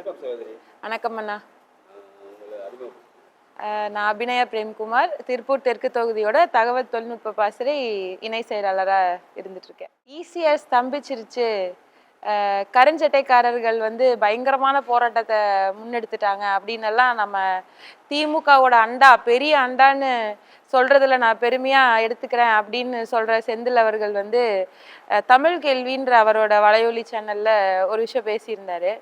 வணக்கம் சகோதரி. வணக்கம் அண்ணா. நான் அபிநயா பிரேம்குமார் திருப்பூர் தெற்கு தொகுதியோட தகவல் தொழில்நுட்ப பாசறை இணை செயலாளராக இருந்துட்டு இருக்கேன் ஈஸியாக ஸ்தம்பிச்சிருச்சு. கருஞ்சட்டைக்காரர்கள் வந்து பயங்கரமான போராட்டத்தை முன்னெடுத்துட்டாங்க அப்படின்னு எல்லாம் நம்ம திமுகவோட அண்டா பெரிய அண்டான்னு சொல்றதுல நான் பெருமையா எடுத்துக்கிறேன் அப்படின்னு சொல்ற செந்தில் அவர்கள் வந்து தமிழ் கேள்வின்ற அவரோட வலையொலி சேனல்ல ஒரு விஷயம் பேசியிருந்தாரு.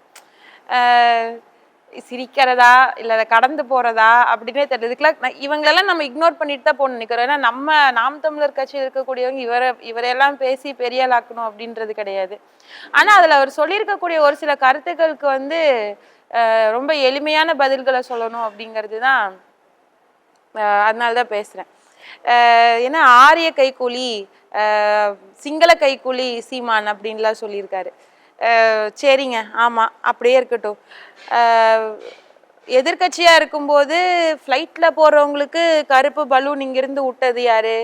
சிரிக்கிறதா இல்லை அதை கடந்து போகிறதா அப்படின்னே தெரியல. இதுக்கெல்லாம் இவங்களெல்லாம் நம்ம இக்னோர் பண்ணிட்டு தான் போகணும் நினைக்கிறோம். ஏன்னா நம்ம நாம் தமிழர் கட்சியில் இருக்கக்கூடியவங்க இவரை இவரையெல்லாம் பேசி பெரிய ஆளாக்கணும் அப்படின்றது கிடையாது. ஆனால் அதில் அவர் சொல்லியிருக்கக்கூடிய ஒரு சில கருத்துக்களுக்கு வந்து ரொம்ப எளிமையான பதில்களை சொல்லணும் அப்படிங்கிறது தான் அதனால தான் பேசுகிறேன் ஏன்னா ஆரிய கைக்கூலி சிங்கள கைக்கூலி சீமான் அப்படின்லாம் சொல்லியிருக்காரு. சரிங்க. ஆமாம் அப்படியே இருக்கட்டும். எதிர்கட்சியாக இருக்கும்போது ஃப்ளைட்டில் போகிறவங்களுக்கு கருப்பு பலூன் இங்கிருந்து விட்டது யார்?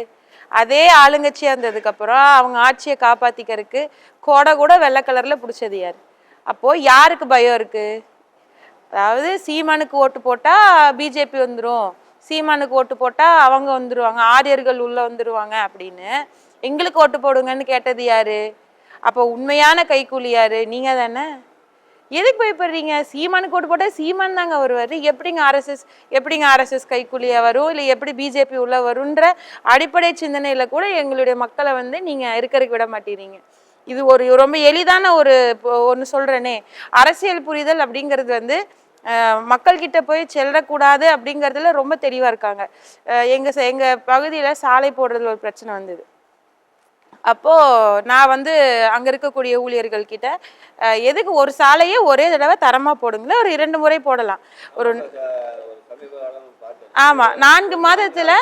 அதே ஆளுங்கட்சியாக இருந்ததுக்கப்புறம் அவங்க ஆட்சியை காப்பாற்றிக்கிறதுக்கு கொடை கூட வெள்ளை கலரில் பிடிச்சது யார்? அப்போது யாருக்கு பயம் இருக்குது அதாவது சீமானுக்கு ஓட்டு போட்டால் பிஜேபி வந்துடும் சீமானுக்கு ஓட்டு போட்டால் அவங்க வந்துடுவாங்க ஆரியர்கள் உள்ளே வந்துடுவாங்க அப்படின்னு. எங்களுக்கு ஓட்டு போடுங்கன்னு கேட்டது யாரு? அப்போ உண்மையான கைக்கூலி யாரு? நீங்க தானே? எதுக்கு பயப்படுறீங்க? சீமானு ஓட்டு போட்டால் சீமான் தாங்க வருவார். எப்படிங்க ஆர்எஸ்எஸ் எப்படிங்க ஆர்எஸ்எஸ் கைக்கூலியா வரும்? இல்லை எப்படி பிஜேபி உள்ள வரும்ன்ற அடிப்படை சிந்தனையில் கூட எங்களுடைய மக்களை வந்து நீங்கள் இருக்கிறதுக்கு விட மாட்டேறீங்க இது ஒரு ரொம்ப எளிதான ஒரு ஒன்று சொல்கிறேனே அரசியல் புரிதல் அப்படிங்கிறது வந்து மக்கள்கிட்ட போய் செல்லக்கூடாது அப்படிங்கிறதுல ரொம்ப தெளிவாக இருக்காங்க. எங்கள் எங்கள் ச- சாலை போடுறதுல ஒரு பிரச்சனை வந்தது. அப்போ நான் வந்து அங்க இருக்கக்கூடிய ஊழியர்கள் கிட்ட அஹ், எதுக்கு ஒரு சாலையே ஒரே தடவை தரமா போடுங்களேன் ஒரு இரண்டு முறை போடலாம். ஒரு ஆஹ் ஒரு சமீப காலம் பார்த்தேன். ஆமா நான்கு மாதத்துல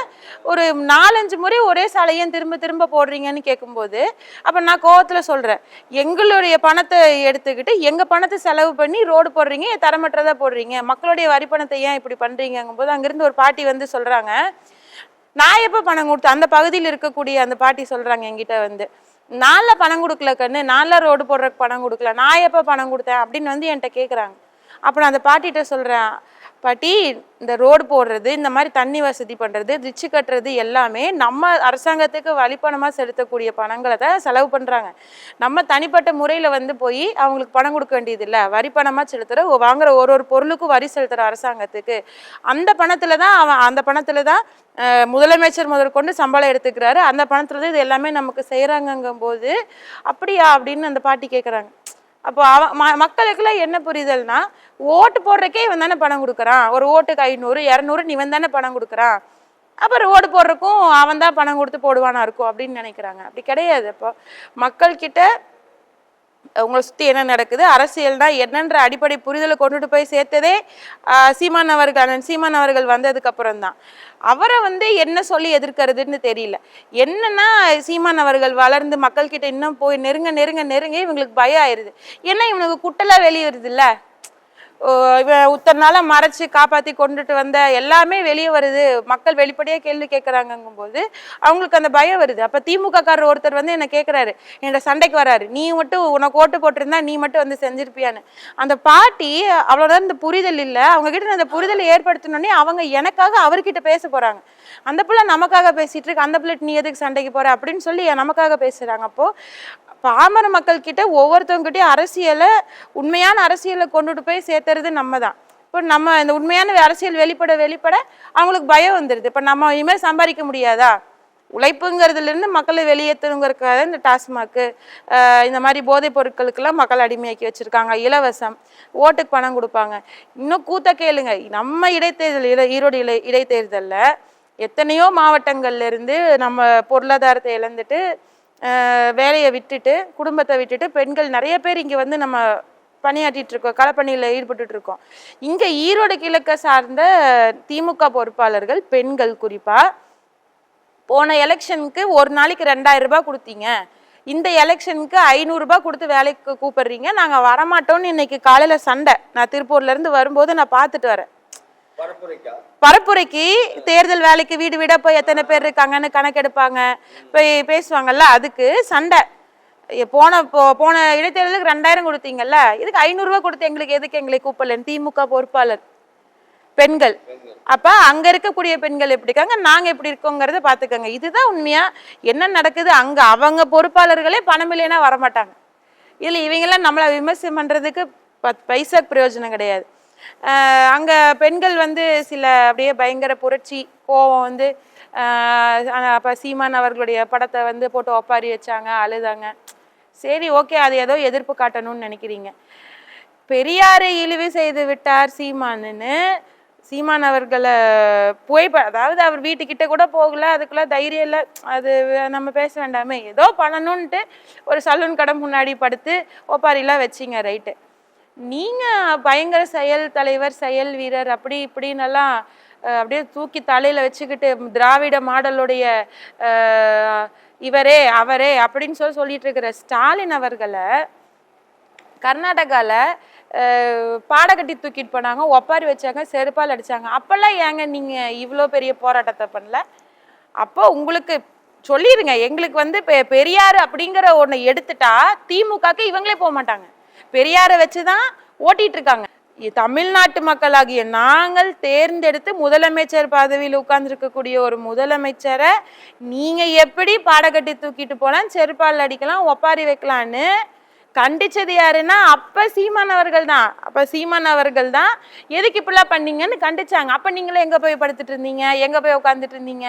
ஒரு நாலஞ்சு முறை ஒரே சாலையை திரும்ப திரும்ப போடுறீங்கன்னு கேட்கும்போது அப்ப நான் கோவத்துல சொல்றேன் எங்களுடைய பணத்தை எடுத்துக்கிட்டு எங்க பணத்தை செலவு பண்ணி ரோடு போடுறீங்க தரமற்றதா போடுறீங்க? மக்களுடைய வரி பணத்தை ஏன் இப்படி பண்றீங்கங்கும் போது அங்கிருந்து ஒரு பாட்டி வந்து சொல்றாங்க நான் எப்போ பணம் கொடுத்தேன் அந்த பகுதியில் இருக்கக்கூடிய அந்த பாட்டி சொல்றாங்க என்கிட்ட வந்து நாளில் பணம் கொடுக்கல கண்ணு நாளில் ரோடு போடுறதுக்கு பணம் கொடுக்கல நான் எப்போ பணம் கொடுத்தேன்? அப்படின்னு வந்து என்கிட்ட கேட்குறாங்க அப்போ நான் அந்த பாட்டிகிட்ட சொல்றேன் பாட்டி இந்த ரோடு போடுறது இந்த மாதிரி தண்ணி வசதி பண்ணுறது ரிச்சு கட்டுறது எல்லாமே நம்ம அரசாங்கத்துக்கு வழிப்பணமாக செலுத்தக்கூடிய பணங்களை தான் செலவு பண்ணுறாங்க நம்ம தனிப்பட்ட முறையில் வந்து போய் அவங்களுக்கு பணம் கொடுக்க வேண்டியது இல்லை வரி பணமாக செலுத்துகிற வாங்குற ஒரு ஒரு பொருளுக்கும் வரி செலுத்துகிற அரசாங்கத்துக்கு அந்த பணத்தில் தான் அவன் அந்த பணத்தில் தான் முதலமைச்சர் முதற்கொண்டு சம்பளம் எடுத்துக்கிறாரு. அந்த பணத்தில் தான் இது எல்லாமே நமக்கு செய்கிறாங்கங்கும் போது அப்படியா அப்படின்னு அந்த பாட்டி கேட்குறாங்க அப்போ அவ ம- மக்களுக்கெல்லாம் என்ன புரிதல்னா ஓட்டு போடுறக்கே இவன் தானே பணம் கொடுக்குறான். ஒரு ஓட்டுக்கு ஐநூறு இரநூறு இவன் தானே பணம் கொடுக்குறான். அப்புறம் ஓடு போடுறக்கும் அவன் தான் பணம் கொடுத்து போடுவானா இருக்கும் அப்படின்னு நினைக்கிறாங்க. அப்படி கிடையாது. அப்போ மக்கள்கிட்ட உங்களை சுற்றி என்ன நடக்குது? அரசியல்னா என்னன்ற அடிப்படை புரிதலை கொண்டுட்டு போய் சேர்த்ததே சீமான் அவர்கள் அண்ணன் சீமான் அவர்கள் வந்ததுக்கப்புறம் தான். அவரை வந்து என்ன சொல்லி எதிர்க்கிறதுன்னு தெரியல. என்னன்னா சீமான் அவர்கள் வளர்ந்து மக்கள்கிட்ட இன்னும் போய் நெருங்க நெருங்க நெருங்க இவங்களுக்கு பயம் ஆயிருது. ஏன்னா இவனுக்கு குட்டெல்லாம் வெளியே வருது இல்ல நாளாக மறைச்சு காப்பாற்றி கொண்டுட்டு வந்த எல்லாமே வெளியே வருது. மக்கள் வெளிப்படையாக கேள்வி கேட்கறாங்கங்கும் போது அவங்களுக்கு அந்த பயம் வருது. அப்போ திமுகக்காரர் ஒருத்தர் வந்து என்னை கேட்குறாரு என்னோட சண்டைக்கு வராரு. நீ மட்டும் உனக்கு ஓட்டு போட்டிருந்தா நீ மட்டும் வந்து செஞ்சிருப்பியான்னு. அந்த பாட்டி அவ்வளவுதான் இந்த புரிதல் இல்லை. அவங்க கிட்ட அந்த புரிதலை ஏற்படுத்தினோடனே அவங்க எனக்காக அவர்கிட்ட பேச போகிறாங்க அந்த பிள்ளை நமக்காக பேசிட்டு இருக்கு. அந்த பிள்ளை நீ எதுக்கு சண்டைக்கு போகிற அப்படின்னு சொல்லி நமக்காக பேசுகிறாங்க அப்போது பாமர மக்கள் கிட்ட ஒவ்வொருத்தவங்ககிட்டயும் அரசியலை உண்மையான அரசியலை கொண்டுட்டு போய் சேர்த்துறது நம்ம தான் இப்போ நம்ம இந்த உண்மையான அரசியல் வெளிப்பட வெளிப்பட அவங்களுக்கு பயம் வந்துடுது இப்போ நம்ம இனிமேல் சம்பாதிக்க முடியாதா? உழைப்புங்கிறதுல இருந்து மக்களை வெளியேற்றணுங்கிறதுக்காக இந்த டாஸ்மாக்கு இந்த மாதிரி போதைப் பொருட்களுக்கெல்லாம் மக்கள் அடிமையாக்கி வச்சுருக்காங்க. இலவசம் ஓட்டுக்கு பணம் கொடுப்பாங்க. இன்னும் கூத்த கேளுங்க. நம்ம இடைத்தேர்தல் இட- ஈரோடு இடை இடைத்தேர்தலில் எத்தனையோ மாவட்டங்கள்லேருந்து நம்ம பொருளாதாரத்தை இழந்துட்டு வேலையை விட்டுட்டு குடும்பத்தை விட்டுட்டு பெண்கள் நிறைய பேர் இங்கே வந்து நம்ம பணியாற்றிட்டு இருக்கோம் களப்பணியில் ஈடுபட்டுட்டு இருக்கோம் இங்க ஈரோடு கிழக்க சார்ந்த திமுக பொறுப்பாளர்கள் பெண்கள் குறிப்பா போன எலெக்ஷனுக்கு ஒரு நாளைக்கு ரெண்டாயிரம் ரூபாய் கொடுத்தீங்க. இந்த எலெக்ஷனுக்கு ஐநூறுரூபா கொடுத்து வேலைக்கு கூப்பிடுறீங்க. நாங்கள் வரமாட்டோம்னு இன்னைக்கு காலையில் சண்டை. நான் திருப்பூர்ல இருந்து வரும்போது நான் பார்த்துட்டு வரேன். பரப்புரைக்கா தேர்தல் வேலைக்கு வீடு வீடா போய் எத்தனை பேர் இருக்காங்கன்னு கணக்கெடுப்பாங்க. போய் பேசுவாங்கல்ல அதுக்கு சண்டை. போன போ- போன இடைத்தேர்தலுக்கு ரெண்டாயிரம் கொடுத்தீங்கல்ல? இதுக்கு ஐநூறுரூவா கொடுத்து எங்களுக்கு எதுக்கு எங்களை கூப்பிடலன்னு திமுக பொறுப்பாளர். பெண்கள். அப்ப அங்க இருக்கக்கூடிய பெண்கள் எப்படி இருக்காங்க? நாங்க எப்படி இருக்கோங்கிறத பாத்துக்கோங்க இதுதான் உண்மையா? என்ன நடக்குது? அங்க அவங்க பொறுப்பாளர்களே பணம் இல்லைன்னா வரமாட்டாங்க. இதுல இவங்கெல்லாம் நம்மளை விமர்சனம் பண்றதுக்கு பத் பைசா பிரயோஜனம் கிடையாது. அங்கே அங்க பெண்கள் வந்து சில அப்படியே பயங்கர புரட்சி கோவம் வந்து அப்போ அப்ப சீமான் அவர்களுடைய படத்தை வந்து போட்டு ஒப்பாரி வச்சாங்க அழுதாங்க. சரி ஓகே அது ஏதோ எதிர்ப்பு காட்டணும்னு நினைக்கிறீங்க. பெரியாரை இழிவு செய்து விட்டார் சீமானுன்னு. சீமான் அவர்களை போய் அதாவது அவர் வீட்டுக்கிட்ட கூட போகல அதுக்குள்ள தைரியம் இல்லை அது நம்ம பேச வேண்டாமே ஏதோ பண்ணணும்ன்ட்டு ஒரு சலூன் கடை முன்னாடி படுத்து ஒப்பாரிலாம் வச்சிங்க ரைட்டு. நீங்கள் பயங்கர செயல் தலைவர் செயல் வீரர் அப்படி இப்படின்னெல்லாம் அப்படியே தூக்கி தலையில் வச்சுக்கிட்டு திராவிட மாடலுடைய இவரே அவரே அப்படின்னு சொல்லி சொல்லிட்டு இருக்கிற ஸ்டாலின் அவர்களை கர்நாடகாவில் பாடகட்டி தூக்கிட்டு போனாங்க ஒப்பாரி வச்சாங்க செருப்பால் அடிச்சாங்க. அப்போல்லாம் ஏங்க நீங்கள் இவ்வளோ பெரிய போராட்டத்தை பண்ணல? அப்போ உங்களுக்கு சொல்லிடுங்க எங்களுக்கு வந்து பெ- பெரியார் அப்படிங்கிற ஒன்று எடுத்துட்டா திமுகக்கு இவங்களே போக மாட்டாங்க. பெரியாரை வச்சு தான் ஓட்டிகிட்டு இருக்காங்க. தமிழ்நாட்டு மக்களாகிய நாங்கள் தேர்ந்தெடுத்து முதலமைச்சர் பதவியில் உட்கார்ந்துருக்கக்கூடிய ஒரு முதலமைச்சரை நீங்கள் எப்படி பாடக்கட்டி தூக்கிட்டு போகலாம் செருப்பால் அடிக்கலாம் ஒப்பாரி வைக்கலான்னு கண்டிச்சது யாருன்னா அப்போ சீமான் அவர்கள் தான். அப்போ சீமான் அவர்கள் தான் எதுக்கு இப்படிலாம் பண்ணீங்கன்னு கண்டிச்சாங்க. அப்போ நீங்களும் எங்கே போய் படுத்துட்டு இருந்தீங்க? எங்கே போய் உட்காந்துட்டு இருந்தீங்க?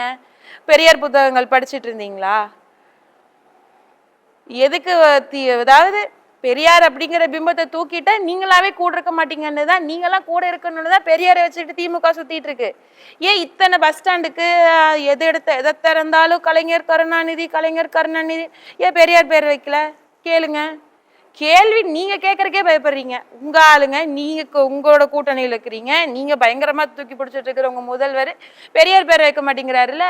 பெரியார் புத்தகங்கள் படிச்சுட்டு இருந்தீங்களா? எதுக்கு அதாவது பெரியார் அப்படிங்கிற பிம்பத்தை தூக்கிட்டா நீங்களாவே கூட இருக்க மாட்டீங்கன்னு தான் நீங்களாம் கூட இருக்கணும்னு தான் பெரியாரை வச்சுட்டு திமுக சுத்திட்டு இருக்கு. ஏன் இத்தனை பஸ் ஸ்டாண்டுக்கு எது எடுத்த எதை திறந்தாலும் கலைஞர் கருணாநிதி கலைஞர் கருணாநிதி ஏன் பெரியார் பேர் வைக்கல? கேளுங்க. கேள்வி நீங்க கேட்கறக்கே பயப்படுறீங்க. உங்க ஆளுங்க நீங்க உங்களோட கூட்டணியில் இருக்கிறீங்க. நீங்க பயங்கரமா தூக்கி பிடிச்சிட்டு இருக்கிற உங்க முதல்வர். பெரியார் பேர் வைக்க மாட்டேங்கிறாருல்ல?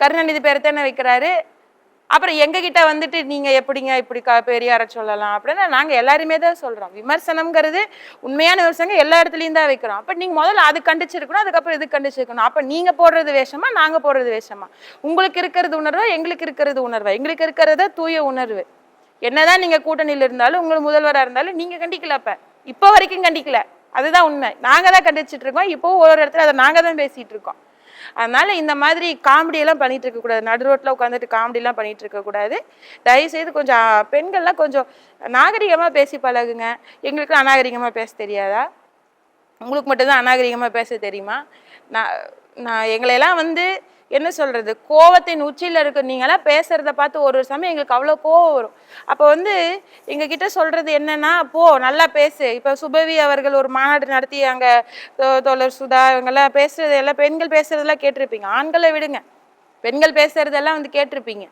கருணாநிதி பேரை தானே வைக்கிறாரு? அப்புறம் எங்ககிட்ட வந்துட்டு நீங்க எப்படிங்க இப்படி க பெரியார சொல்லலாம் அப்படின்னா நாங்க எல்லாருமே தான் சொல்றோம். விமர்சனம்ங்கிறது உண்மையான விமர்சனம் எல்லா இடத்துலையும் தான் வைக்கிறோம். அப்ப நீங்க முதல்ல அது கண்டிச்சிருக்கணும் அதுக்கப்புறம் இது கண்டிச்சிருக்கணும். அப்ப நீங்க போடுறது வேஷமா நாங்க போடுறது வேஷமா? உங்களுக்கு இருக்கிறது உணர்வா எங்களுக்கு இருக்கிறது உணர்வா? எங்களுக்கு இருக்கிறது தூய உணர்வு. என்னதான் நீங்க கூட்டணியில் இருந்தாலும் உங்களுக்கு முதல்வராக இருந்தாலும் நீங்க கண்டிக்கலப்ப இப்போ வரைக்கும் கண்டிக்கல. அதுதான் உண்மை. நாங்க தான் கண்டிச்சிட்டு இருக்கோம். இப்போ ஒரு இடத்துல அதை நாங்க தான் பேசிட்டு இருக்கோம். அதனால இந்த மாதிரி காமெடியெல்லாம் பண்ணிகிட்டு பண்ணிட்டு நடு ரோட்ல உட்காந்துட்டு காமெடி பண்ணிகிட்டு பண்ணிட்டு இருக்க தயவு செய்து கொஞ்சம் பெண்கள்லாம் கொஞ்சம் நாகரிகமா பேசி பழகுங்க. எங்களுக்கு அநாகரிகமா பேச தெரியாதா? உங்களுக்கு மட்டும்தான் அநாகரிகமா பேச தெரியுமா? நான் நான் எங்களையெல்லாம் வந்து என்ன சொல்றது? கோவத்தின் உச்சியில் இருக்க நீங்களாம் பேசுறத பார்த்து ஒரு ஒரு சமயம் எங்களுக்கு அவ்வளோ கோவம் வரும். அப்போ வந்து எங்ககிட்ட சொல்றது என்னன்னா போ நல்லா பேசு. இப்போ சுபவி அவர்கள் ஒரு மாநாடு நடத்தி அங்கே தோழர் சுதா இவங்கெல்லாம் பேசுறது எல்லாம் பெண்கள் பேசுறதெல்லாம் கேட்டிருப்பீங்க. ஆண்களை விடுங்க. பெண்கள் பேசுறதெல்லாம் வந்து கேட்டிருப்பீங்க.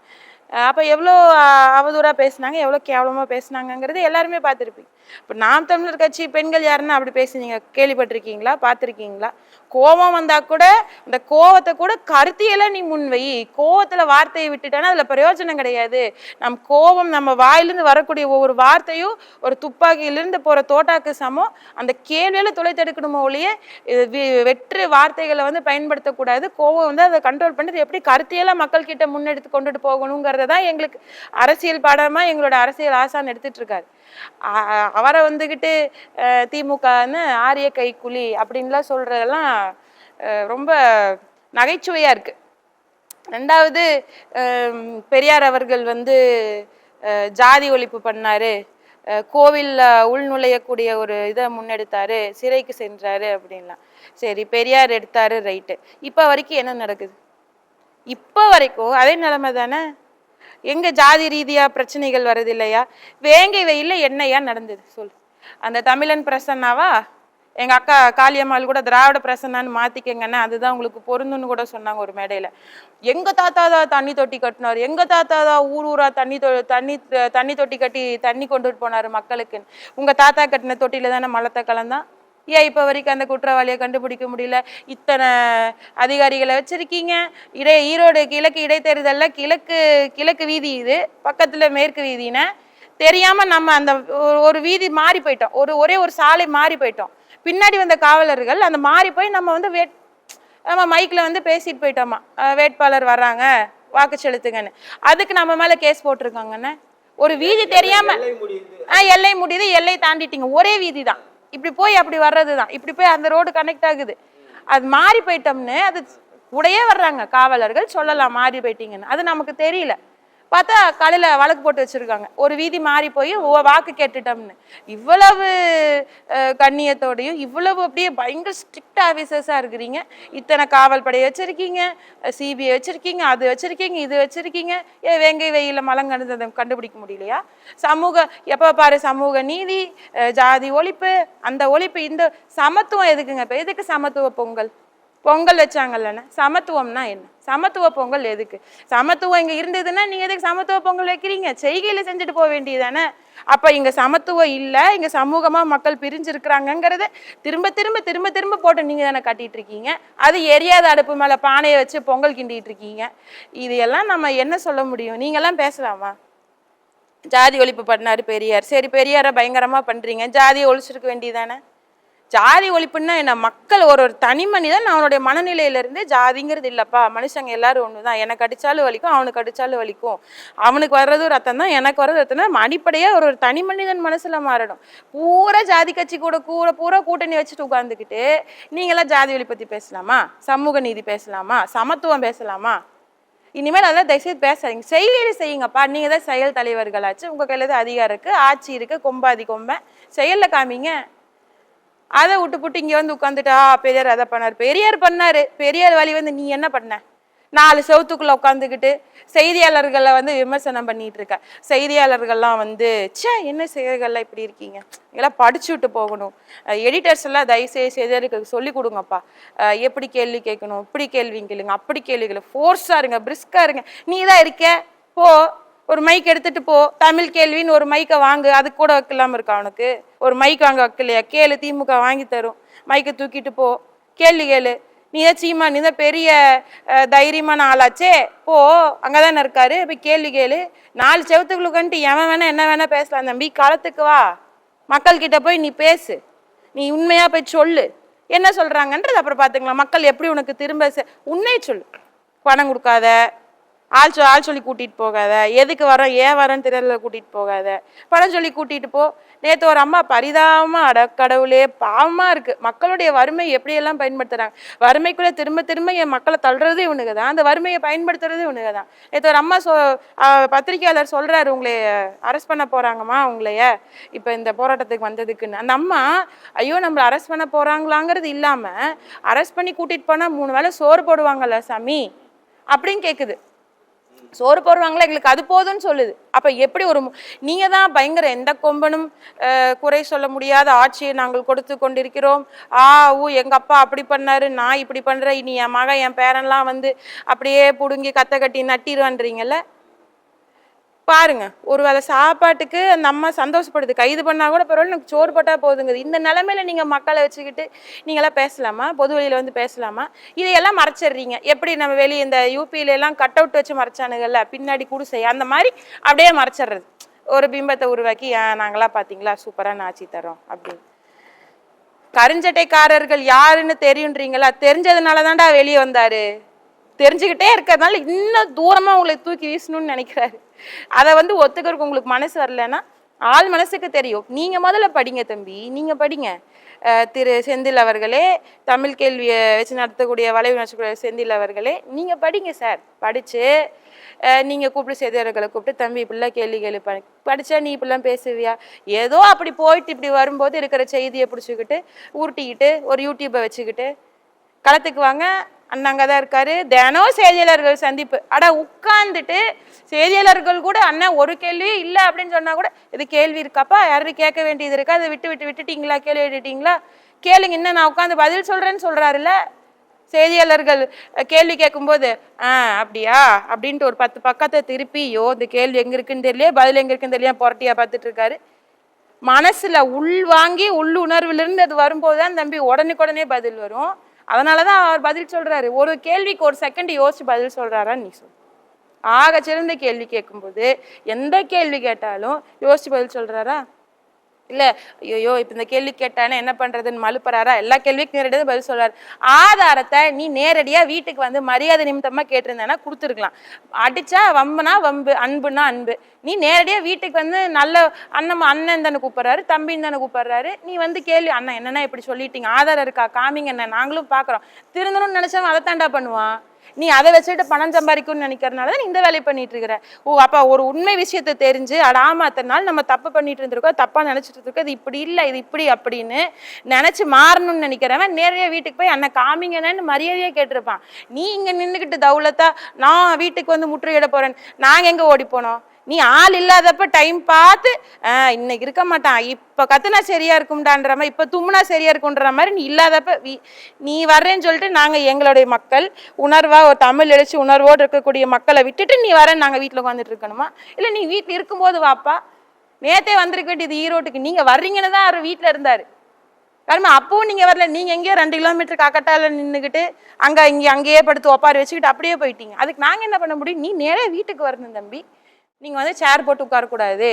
அப்போ எவ்வளோ அவதூறாக அவதூறா பேசுனாங்க எவ்வளோ கேவலமாக பேசுனாங்கங்கிறது எல்லாருமே பார்த்துருப்பீங்க. இப்போ நாம் தமிழர் கட்சி பெண்கள் யாருன்னா அப்படி பேசுனீங்க கேள்விப்பட்டிருக்கீங்களா? பார்த்துருக்கீங்களா? கோபம் வந்தா கூட அந்த கோவத்தை கூட கருத்தியெல்லாம் நீ முன்வை. கோவத்துல வார்த்தையை விட்டுட்டானா அதுல பிரயோஜனம் கிடையாது. நம் கோபம் நம்ம வாயிலிருந்து வரக்கூடிய ஒவ்வொரு வார்த்தையும் ஒரு துப்பாக்கியிலிருந்து போற தோட்டாக்கு சமம். அந்த கேள்வியில துளைத்தெடுக்கணுமோ ஒழிய வெற்று வார்த்தைகளை வந்து பயன்படுத்தக்கூடாது. கோவம் வந்து அதை கண்ட்ரோல் பண்ணி எப்படி கருத்தியெல்லாம் மக்கள் கிட்ட முன்னெடுத்து கொண்டுட்டு போகணுங்கிறத தான் எங்களுக்கு அரசியல் பாடமா எங்களோட அரசியல் ஆசான் எடுத்துகிட்டு இருக்காரு. அவரை வந்துகிட்டு அஹ், திமுகன்னு ஆரிய கைக்குலி அப்படின்லாம் சொல்றதெல்லாம் ரொம்ப நகைச்சுவையா இருக்கு. ரெண்டாவது பெரியார் அவர்கள் வந்து அஹ், ஜாதி ஒழிப்பு பண்ணாரு. அஹ், கோவில்ல உள்நுழையக்கூடிய ஒரு இதை முன்னெடுத்தாரு. சிறைக்கு சென்றாரு அப்படின்லாம். சரி பெரியார் எடுத்தாரு ரைட்டு. இப்போ வரைக்கும் என்ன நடக்குது? இப்போ வரைக்கும் அதே நிலைமை தானே? எங்க ஜாதி ரீதியா பிரச்சனைகள் வருது இல்லையா? வேங்கை வெயில்ல என்னையா நடந்தது? சொல் அந்த தமிழன் பிரசன்னாவா? எங்க அக்கா காளியம்மாள் கூட திராவிட பிரசன்னான்னு மாத்திக்கங்கன்னு அதுதான் உங்களுக்கு பொருந்துன்னு கூட சொன்னாங்க ஒரு மேடையில. எங்க தாத்தா தான் தண்ணி தொட்டி கட்டினார்? எங்க தாத்தா தான் ஊர் ஊரா தண்ணி தொ தண்ணி தண்ணி தொட்டி கட்டி தண்ணி கொண்டுட்டு போனாரு மக்களுக்கு உங்க தாத்தா கட்டின தொட்டியில் தானே மலத்தை கலந்தான்? ஏன் இப்போ வரைக்கும் அந்த குற்றவாளியை கண்டுபிடிக்க முடியல? இத்தனை அதிகாரிகளை வச்சிருக்கீங்க. இடை ஈரோடு கிழக்கு இடைத்தேர்தல்ல கிழக்கு கிழக்கு வீதி இது பக்கத்துல மேற்கு வீதின்னு. தெரியாம நம்ம அந்த ஒரு- வீதி மாறி போயிட்டோம். ஒரு ஒரே ஒரு சாலை மாறி போயிட்டோம். பின்னாடி வந்த காவலர்கள் அந்த மாறி போய் நம்ம வந்து வேட் நம்ம மைக்ல வந்து பேசிட்டு போயிட்டோமா? வேட்பாளர் வர்றாங்க வாக்கு செலுத்துங்கன்னு. அதுக்கு நம்ம மேல கேஸ் போட்டிருக்காங்கன்னு. ஒரு வீதி தெரியாம எல்லை முடியுது. ஆ எல்லை முடியுது. எல்லை தாண்டிட்டீங்க. ஒரே வீதி தான் இப்படி போய் அப்படி வர்றது தான் இப்படி போய் அந்த ரோடு கனெக்ட் ஆகுது. அது மாறி போயிட்டோம்னு அது உடையே வர்றாங்க. காவலர்கள் சொல்லலாம் மாறி போயிட்டீங்கன்னு. அது நமக்கு தெரியல. பார்த்தா காலையில் வழக்கு போட்டு வச்சுருக்காங்க. ஒரு வீதி மாறி போய் வாக்கு கேட்டுட்டோம்னு. இவ்வளவு கண்ணியத்தோடையும் இவ்வளவு அப்படியே பயங்கர ஸ்ட்ரிக்ட் ஆஃபீஸர்ஸாக இருக்கிறீங்க. இத்தனை காவல் படை வச்சுருக்கீங்க. சிபிஐ வச்சுருக்கீங்க அது வச்சுருக்கீங்க இது வச்சுருக்கீங்க. ஏ வேங்கை வெயில மலங்கண்டதை கண்டுபிடிக்க முடியலையா? சமூக எப்போ பாரு சமூக நீதி ஜாதி ஒழிப்பு அந்த ஒழிப்பு இந்த சமத்துவம் எதுக்குங்க? இப்போ எதுக்கு சமத்துவ பொங்கல்? பொங்கல் வச்சாங்கல்லண்ணே. சமத்துவம்னா என்ன? சமத்துவ பொங்கல் எதுக்கு? சமத்துவம் இங்க இருந்ததுன்னா நீங்க எதுக்கு சமத்துவ பொங்கல் வைக்கிறீங்க? செய்கையில செஞ்சுட்டு போக வேண்டியதானே அப்ப இங்க சமத்துவம் இல்ல. இங்க சமூகமா மக்கள் பிரிஞ்சிருக்கிறாங்கங்கிறத திரும்ப திரும்ப திரும்ப திரும்ப போட்டு நீங்க தானே கட்டிட்டு இருக்கீங்க அது எரியாத அடுப்பு மேல பானையை வச்சு பொங்கல் கிண்டிட்டு இருக்கீங்க இது எல்லாம் நம்ம என்ன சொல்ல முடியும்? நீங்க எல்லாம் பேசலாமா? ஜாதி ஒழிப்பு பண்ணாரு பெரியார். சரி பெரியாரை பயங்கரமா பண்றீங்க. ஜாதியை ஒழிச்சிருக்க வேண்டியதானே ஜாதி ஒழிப்புன்னா என்ன? மக்கள் ஒரு ஒரு தனி மனிதன் அவனுடைய மனநிலையிலிருந்து ஜாதிங்கிறது இல்லைப்பா. மனுஷங்க எல்லாரும் ஒண்ணுதான். எனக்கு அடித்தாலும் வலிக்கும் அவனுக்கு அடித்தாலும் வலிக்கும். அவனுக்கு வர்றதும் ரத்தம் தான் எனக்கு வர்றது ரத்தம் தான். அடிப்படையாக ஒரு ஒரு தனி மனிதன் மனசில் மாறணும். பூரா ஜாதி கட்சி கூட கூட பூரா கூட்டணி வச்சுட்டு உட்காந்துக்கிட்டு நீங்களாம் ஜாதி ஒழிப்பு பற்றி பேசலாமா? சமூக நீதி பேசலாமா? சமத்துவம் பேசலாமா? இனிமேல் அதெல்லாம் தயவுசெய்து பேசாதீங்க. செயலில் செய்யுங்கப்பா. நீங்கள் தான் செயல் தலைவர்களாச்சு. உங்கள் கையில் தான் அதிகாரம் இருக்குது ஆட்சி இருக்குது கொம்பாதி கொம்பை செயலில் காமிங்க. அதை விட்டு புட்டு இங்கே வந்து உட்காந்துட்டா பெரியார் அதை பண்ணார். பெரியார் பண்ணார். பெரியார் வழி வந்து நீ என்ன பண்ண? நாலு செவத்துக்குள்ள உட்காந்துக்கிட்டு செய்தியாளர்களை வந்து விமர்சனம் பண்ணிட்டு இருக்க. செய்தியாளர்கள்லாம் வந்து ச்சே என்ன செய்திகள்லாம் இப்படி இருக்கீங்க? இதெல்லாம் படிச்சு விட்டு போகணும். எடிட்டர்ஸ் எல்லாம் தயவுசெய்து செய்தியாளர்களுக்கு சொல்லி கொடுங்கப்பா. எப்படி கேள்வி கேட்கணும்? இப்படி கேள்வி கேளுங்க. அப்படி கேள்வி கேளு. ஃபோர்ஸா இருங்க. பிரிஸ்கா இருங்க. நீ தான் இருக்க. போ. ஒரு மைக் எடுத்துட்டு போ தமிழ் கேள்வின்னு ஒரு மைக்கை வாங்கு அது கூட வைக்கலாம இருக்கா அவனுக்கு ஒரு மைக் வாங்க வைக்கலையா கேளு திமுக வாங்கி தரும். மைக்கை தூக்கிட்டு போ. கேள்வி கேளு. நீ தான் சீமா நீ தான் பெரிய தைரியமான ஆளாச்சே? போ அங்கதானே இருக்காரு? போய் கேள்வி கேளு. நாலு செவத்துக்குள்ளுக்கன்ட்டு எவன் வேணா என்ன வேணா பேசலாம் தம்பி. காலத்துக்கு வா. மக்கள்கிட்ட போய் நீ பேசு. நீ உண்மையாக போய் சொல்லு. என்ன சொல்கிறாங்கன்றது அப்புறம் பார்த்துக்கலாம் மக்கள் எப்படி உனக்கு திரும்ப செ- உண்மையை சொல்லு. பணம் கொடுக்காத. ஆள் சொ ஆள் சொல்லி கூட்டிகிட்டு போகாத. எதுக்கு வரோம் ஏன் வரோன்னு தெரியல கூட்டிகிட்டு போகாத. படம் சொல்லி கூட்டிகிட்டு போ. நேற்று ஒரு அம்மா பரிதாபமாக அடக்கடவுளே பாவமாக இருக்குது மக்களுடைய வறுமை எப்படியெல்லாம் பயன்படுத்துகிறாங்க வறுமைக்குள்ளே திரும்ப திரும்ப என் மக்களை தள்ளுறது இவனுங்க தான். அந்த வறுமையை பயன்படுத்துறது இவனுங்க தான். நேற்று ஒரு அம்மா சொ பத்திரிகையாளர் பத்திரிக்கையாளர் சொல்றாரு உங்களை அரெஸ்ட் பண்ண போகிறாங்கம்மா உங்களைய. இப்போ இந்த போராட்டத்துக்கு வந்ததுக்குன்னு. அந்த அம்மா ஐயோ நம்மளை அரெஸ்ட் பண்ண போகிறாங்களாங்கிறது இல்லாமல் அரெஸ்ட் பண்ணி கூட்டிகிட்டு போனால் மூணு வேளை சோறு போடுவாங்கல்ல சாமி? அப்படின்னு கேட்குது சோறு போடுவாங்களா? எங்களுக்கு அது போதும்னு சொல்லுது. அப்ப எப்படி ஒரு நீங்க தான் பயங்கர எந்த கொம்பனும் குறை சொல்ல முடியாத ஆட்சியை நாங்கள் கொடுத்து கொண்டிருக்கிறோம். ஆ ஊ எங்க அப்பா அப்படி பண்ணாரு நான் இப்படி பண்றேன் இனி என் மகன் என் பேரன்லாம் வந்து அப்படியே புடுங்கி கத்த கட்டி நட்டிடுவான்றீங்கல்ல பாருங்க ஒரு வேளை சாப்பாட்டுக்கு அந்த அம்மா சந்தோஷப்படுது கைது பண்ணா கூட பரவாயில்ல எனக்கு சோறு போட்டா போதுங்குது. இந்த நிலைமையில நீங்க மக்களை வச்சுக்கிட்டு நீங்களாம் பேசலாமா? பொது வழியில வந்து பேசலாமா? இதையெல்லாம் மறைச்சிடுறீங்க. எப்படி நம்ம வெளியே இந்த யூபியில எல்லாம் கட் அவுட் வச்சு மறைச்சானுங்கல்ல பின்னாடி குடிசை அந்த மாதிரி அப்படியே மறைச்சிடுறது. ஒரு பிம்பத்தை உருவாக்கி "ஆ, நாங்களாம் பாத்தீங்களா? சூப்பரா ஆட்சி தரோம் அப்படின்னு. கருஞ்சட்டைக்காரர்கள் யாருன்னு தெரியுன்றீங்களா? தெரிஞ்சதுனால தான்டா வெளியே வந்தாரு. தெரிஞ்சுக்கிட்டே இருக்கிறதுனால இன்னும் தூரமா உங்களை தூக்கி வீசணும்னு நினைக்கிறாரு. அதை வந்து ஒத்துக்கிறதுக்கு உங்களுக்கு மனசு வரலன்னா ஆள் மனசுக்கு தெரியும். நீங்க முதல்ல படிங்க தம்பி நீங்க படிங்க. திரு செந்தில் அவர்களே தமிழ் கேள்வியை வச்சு நடத்தக்கூடிய வளைவு நடத்தக்கூடிய செந்தில் அவர்களே நீங்க படிங்க சார். படிச்சு நீங்கள் நீங்க கூப்பிட்டு செய்தியாளர்களை கூப்பிட்டு தம்பி இப்படிலாம் கேள்வி கேள்வி படிச்சா நீ இப்படிலாம் பேசுவியா? ஏதோ அப்படி போயிட்டு இப்படி வரும்போது இருக்கிற செய்தியை பிடிச்சிக்கிட்டு உருட்டிக்கிட்டு ஒரு யூடியூப்பை வச்சுக்கிட்டு களத்துக்கு வாங்க அண்ணன் தான் இருக்காரு. தினம் செய்தியாளர்கள் சந்திப்பு. அட உட்கார்ந்துட்டு செய்தியாளர்கள் கூட அண்ணன் ஒரு கேள்வியும் இல்லை அப்படின்னு சொன்னா கூட இது கேள்வி இருக்காப்பா? யாரும் கேட்க வேண்டியது இருக்கா? அதை விட்டு விட்டு விட்டுட்டீங்களா? கேள்வி விட்டுட்டீங்களா கேளுங்க இன்னும் நான் உட்காந்து பதில் சொல்றேன்னு சொல்றாருல்ல? செய்தியாளர்கள் கேள்வி கேட்கும்போது ஆ அப்படியா? அப்படின்ட்டு ஒரு பத்து பக்கத்தை திருப்பி யோ இந்த கேள்வி எங்க இருக்குன்னு தெரியல பதில் எங்க இருக்குன்னு தெரியல புரட்டியா பார்த்துட்டு இருக்காரு மனசுல உள் வாங்கி உள் இருந்து அது வரும்போது தான் தம்பி உடனுக்குடனே பதில் வரும். அதனாலதான் அவர் பதில் சொல்கிறாரு ஒரு கேள்விக்கு ஒரு செகண்ட் யோசிச்சு பதில் சொல்கிறாரான்னு நீ சொல் ஆக சிறந்த கேள்வி கேட்கும்போது எந்த கேள்வி கேட்டாலும் யோசிச்சு பதில் சொல்கிறாரா இல்லை ஐயோ இப்போ இந்த கேள்வி கேட்டானே என்ன பண்ணுறதுன்னு மலுப்புறாரா எல்லா கேள்விக்கும் நேரடியாக பதில் சொல்கிறார் ஆதாரத்தை நீ நேரடியாக வீட்டுக்கு வந்து மரியாதை நிமித்தமாக கேட்டிருந்தேன்னா கொடுத்துருக்கலாம். அடித்தா வம்புனா வம்பு அன்புனா அன்பு. நீ நேரடியாக வீட்டுக்கு வந்து நல்ல அண்ணன் அண்ணன் தானே கூப்பிட்றாரு தம்பின்னு தானே கூப்பிட்றாரு. நீ வந்து கேள்வி அண்ணன் என்னென்னா இப்படி சொல்லிட்டீங்க? ஆதாரம் இருக்கா? காமிங்க என்ன நாங்களும் பார்க்குறோம் திருந்தணும்னு நினைச்சவன் அதை தாண்டா பண்ணுவான்? நீ அதை வச்சுட்டு பணம் சம்பாதிக்கணும்னு நினைக்கிறனால தான் நீ இந்த வேலையை பண்ணிட்டு இருக்கிற ஓ அப்ப ஒரு உண்மை விஷயத்தை தெரிஞ்சு அடாம ஆமா அத்தனை நாள் நம்ம தப்பு பண்ணிட்டு இருந்திருக்கோம் தப்பா நினைச்சிட்டு இருக்கோம் இது இப்படி இல்லை இது இப்படி அப்படின்னு நினைச்சு மாறணும்னு நினைக்கிறவன் நேரடியாக வீட்டுக்கு போய் அண்ணன் காமிங்கன்னு மரியாதையா கேட்டிருப்பான். நீ இங்க நின்றுக்கிட்டு தௌலத்தா நான் வீட்டுக்கு வந்து முற்றுகையிட போறேன். நாங்க எங்க ஓடி போனோம்? நீ ஆள் இல்லாதப்ப டைம் பார்த்து இன்னைக்கு இருக்க மாட்டான். இப்போ கத்துனா சரியா இருக்கும்டான்ற மாதிரி இப்போ தும்முனா சரியா இருக்கும்ன்ற மாதிரி நீ இல்லாதப்ப நீ வர்றேன்னு சொல்லிட்டு நாங்கள் எங்களுடைய மக்கள் உணர்வாக ஒரு தமிழ் எழுச்சி உணர்வோடு இருக்கக்கூடிய மக்களை விட்டுட்டு நீ வரேன்னு நாங்கள் வீட்டில் உட்காந்துட்டு இருக்கணுமா? இல்லை நீ வீட்டில் இருக்கும்போது வாப்பா. நேத்தே வந்திருக்க வேண்டியது ஈரோட்டுக்கு. நீங்கள் வர்றீங்கன்னு தான் அவர் வீட்டில் இருந்தார். கருமா அப்பவும் நீங்கள் வரல. நீங்கள் எங்கேயோ ரெண்டு கிலோமீட்டர் காக்கட்டால நின்றுக்கிட்டு அங்கே இங்கே அங்கேயே படுத்து ஒப்பாரி வச்சுக்கிட்டு அப்படியே போயிட்டீங்க. அதுக்கு நாங்கள் என்ன பண்ண முடியும்? நீ நேரே வீட்டுக்கு வரணும் தம்பி. நீங்கள் வந்து சேர் போட்டு உட்காரக்கூடாது.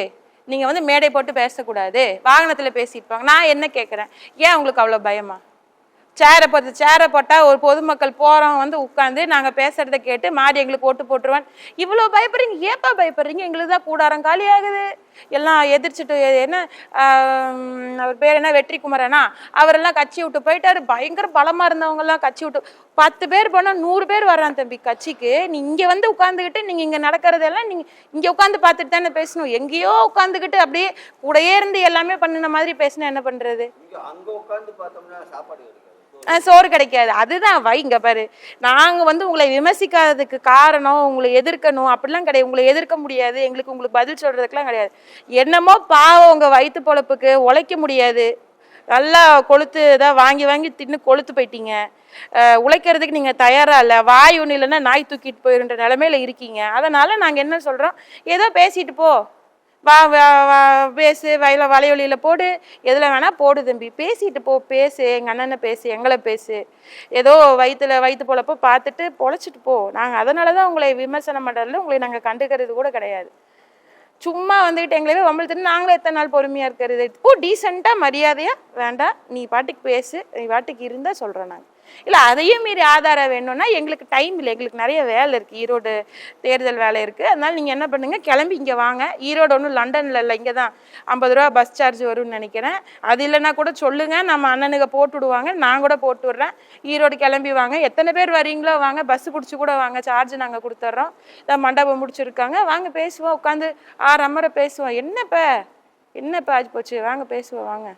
நீங்கள் வந்து மேடை போட்டு பேசக்கூடாது. வாகனத்தில் பேசியிருப்பாங்க நான் என்ன கேட்குறேன் ஏன் உங்களுக்கு அவ்வளோ பயமா? சேரை போட்டு சேரை போட்டால் ஒரு பொதுமக்கள் போகிறோம் வந்து உட்காந்து நாங்கள் பேசுகிறத கேட்டு மாடி எங்களுக்கு ஓட்டு போட்டுருவான். இவ்வளோ பயப்படுறீங்க ஏப்பா பயப்படுறீங்க? எங்களுக்கு தான் கூடாரம் காலி ஆகுது. எல்லாம் எதிர்ச்சிட்டு என்ன அவர் பேர் என்ன? வெற்றி குமரனா அவரெல்லாம் கட்சி விட்டு போயிட்டாரு. பயங்கர பலமாக இருந்தவங்கெல்லாம் கட்சி விட்டு பத்து பேர் போனால் நூறு பேர் வர்றான் தம்பி கட்சிக்கு. நீ இங்கே வந்து உட்காந்துக்கிட்டு நீங்கள் இங்கே நடக்கிறதெல்லாம் நீங்கள் இங்கே உட்காந்து பார்த்துட்டு தானே பேசணும். எங்கேயோ உட்காந்துக்கிட்டு அப்படியே கூடயே இருந்து எல்லாமே பண்ணின மாதிரி பேசினா என்ன பண்ணுறது அங்கே உட்காந்து பார்த்தோம்னா சாப்பாடு சோறு கிடைக்காது. அதுதான் வை இங்கே பாரு. நாங்கள் வந்து உங்களை விமர்சிக்காததுக்கு காரணம் உங்களை எதிர்க்கணும் அப்படிலாம் கிடையாது. உங்களை எதிர்க்க முடியாது. எங்களுக்கு உங்களுக்கு பதில் சொல்கிறதுக்கெலாம் கிடையாது. என்னமோ பாவம் உங்கள் வயிற்று பொழப்புக்கு உழைக்க முடியாது. நல்லா கொளுத்து இதாக வாங்கி வாங்கி தின்னு கொளுத்து போயிட்டீங்க. உழைக்கிறதுக்கு நீங்கள் தயாராக இல்லை. வாய் ஒன்று இல்லைன்னா நாய் தூக்கிட்டு போயிருன்ற நிலமையில இருக்கீங்க. அதனால நாங்கள் என்ன சொல்கிறோம் ஏதோ பேசிட்டு போ. வா வா வா பேசு வயல வலையொலியில் போடு. எதில் வேணால் போடு தம்பி. பேசிட்டு போ பேசு. எங்கள் அண்ணனை பேசு எங்களை பேசு. ஏதோ வயிற்றுல வயிற்று பொழப்போ பார்த்துட்டு பொழைச்சிட்டு போ. நாங்கள் அதனால தான் உங்களை விமர்சனம் பண்ணுறதுல உங்களை நாங்கள் கண்டுக்கிறது கூட கிடையாது. சும்மா வந்துக்கிட்டு எங்களவே வம்பளத்துட்டு நாங்களும் எத்தனை நாள் பொறுமையாக இருக்கிறது? இப்போ டீசெண்டாக மரியாதையாக வேண்டாம். நீ பாட்டுக்கு பேசு. நீ பாட்டுக்கு இருந்தால் சொல்கிறேன் நாங்கள் இல்லை அதையும் மீறி ஆதாரம் வேணும்னா எங்களுக்கு டைம் இல்லை. எங்களுக்கு நிறைய வேலை இருக்குது ஈரோடு தேர்தல் வேலை இருக்குது அதனால் நீங்கள் என்ன பண்ணுங்கள் கிளம்பி இங்கே வாங்க. ஈரோடு ஒன்றும் லண்டனில் இல்லை. இங்கே தான் ஐம்பது ரூபா பஸ் சார்ஜ் வரும்னு நினைக்கிறேன். அது இல்லைன்னா கூட சொல்லுங்கள் நம்ம அண்ணனுங்க போட்டு விடுவாங்க. நான் கூட போட்டு விட்றேன். ஈரோடு கிளம்பி வாங்க. எத்தனை பேர் வரீங்களோ வாங்க. பஸ் பிடிச்சி கூட வாங்க. சார்ஜ் நாங்கள் கொடுத்துட்றோம் மண்டபம் முடிச்சிருக்காங்க. வாங்க பேசுவோம். உட்காந்து ஆறு அமர பேசுவோம். என்னப்ப? என்னப்பா ஆச்சு போச்சு? வாங்க பேசுவோம். வாங்க.